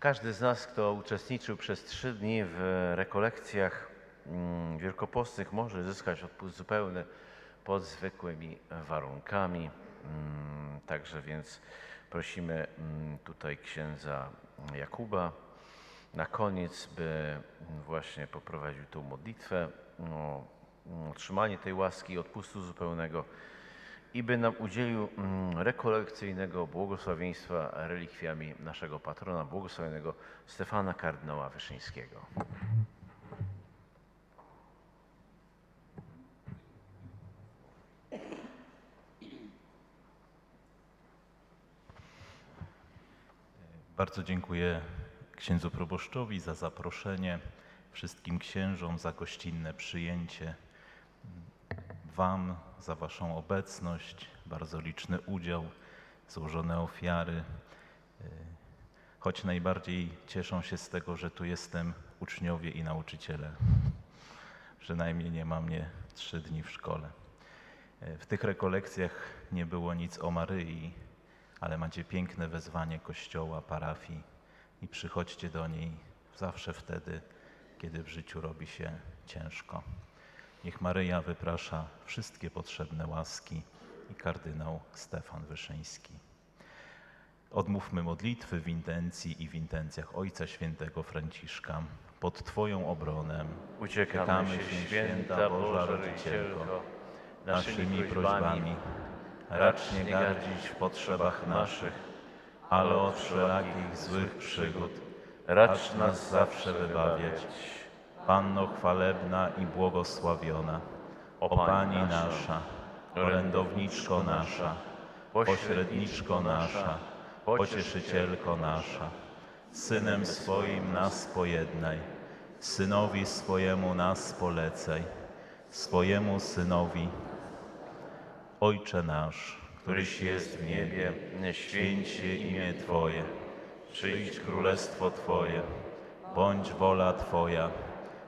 Każdy z nas, kto uczestniczył przez trzy dni w rekolekcjach mm, wielkopostnych, może zyskać odpust zupełny pod zwykłymi warunkami. Mm, Także więc prosimy mm, tutaj księdza Jakuba na koniec, by właśnie poprowadził tą modlitwę o mm, otrzymanie tej łaski odpustu zupełnego i by nam udzielił mm, rekolekcyjnego błogosławieństwa relikwiami naszego patrona, błogosławionego Stefana kardynała Wyszyńskiego. Bardzo dziękuję księdzu proboszczowi za zaproszenie, wszystkim księżom za gościnne przyjęcie, Wam za Waszą obecność, bardzo liczny udział, złożone ofiary. Choć najbardziej cieszą się z tego, że tu jestem uczniowie i nauczyciele. Przynajmniej nie ma mnie trzy dni w szkole. W tych rekolekcjach nie było nic o Maryi, ale macie piękne wezwanie Kościoła, parafii i przychodźcie do niej zawsze wtedy, kiedy w życiu robi się ciężko. Niech Maryja wyprasza wszystkie potrzebne łaski i kardynał Stefan Wyszyński. Odmówmy modlitwy w intencji i w intencjach Ojca Świętego Franciszka. Pod Twoją obronę Uciekamy się, święta Boża Rodzicielko, naszymi prośbami. Racz nie gardzić w potrzebach naszych, ale od wszelakich złych przygód racz nas zawsze wybawiać. Panno chwalebna i błogosławiona, o Pani nasza, orędowniczko nasza, pośredniczko nasza, pocieszycielko nasza, Synem swoim nas pojednaj, Synowi swojemu nas polecaj, swojemu Synowi Ojcze nasz, któryś jest w niebie, święć się imię Twoje, przyjdź królestwo Twoje, bądź wola Twoja,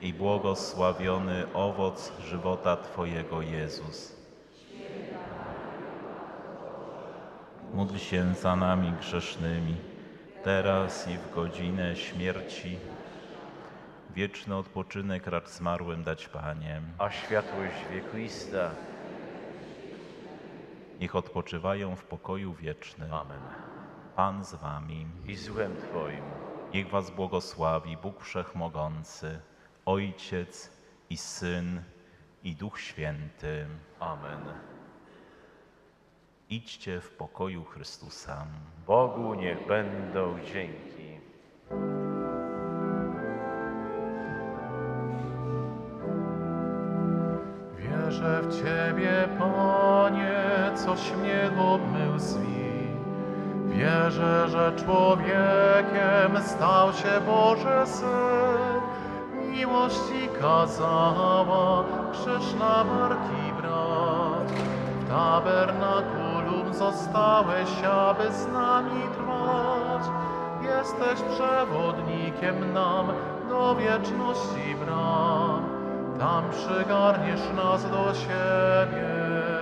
i błogosławiony owoc żywota Twojego Jezus. Módl się za nami grzesznymi, teraz i w godzinę śmierci. Wieczny odpoczynek racz zmarłym dać Panie. a światłość wiekuista. Niech odpoczywają w pokoju wiecznym. Amen. Pan z Wami. I złem Twoim. Niech was błogosławi Bóg Wszechmogący, Ojciec i Syn i Duch Święty. Amen. Idźcie w pokoju Chrystusa. Bogu niech będą dzięki. Wierzę w Ciebie, Panie, coś mnie obmył z. Wierzę, że człowiekiem stał się Boży Syn. Miłości kazała krzyż na barki brać. W tabernakulum zostałeś, aby z nami trwać. Jesteś przewodnikiem nam do wieczności bram. Tam przygarniesz nas do siebie.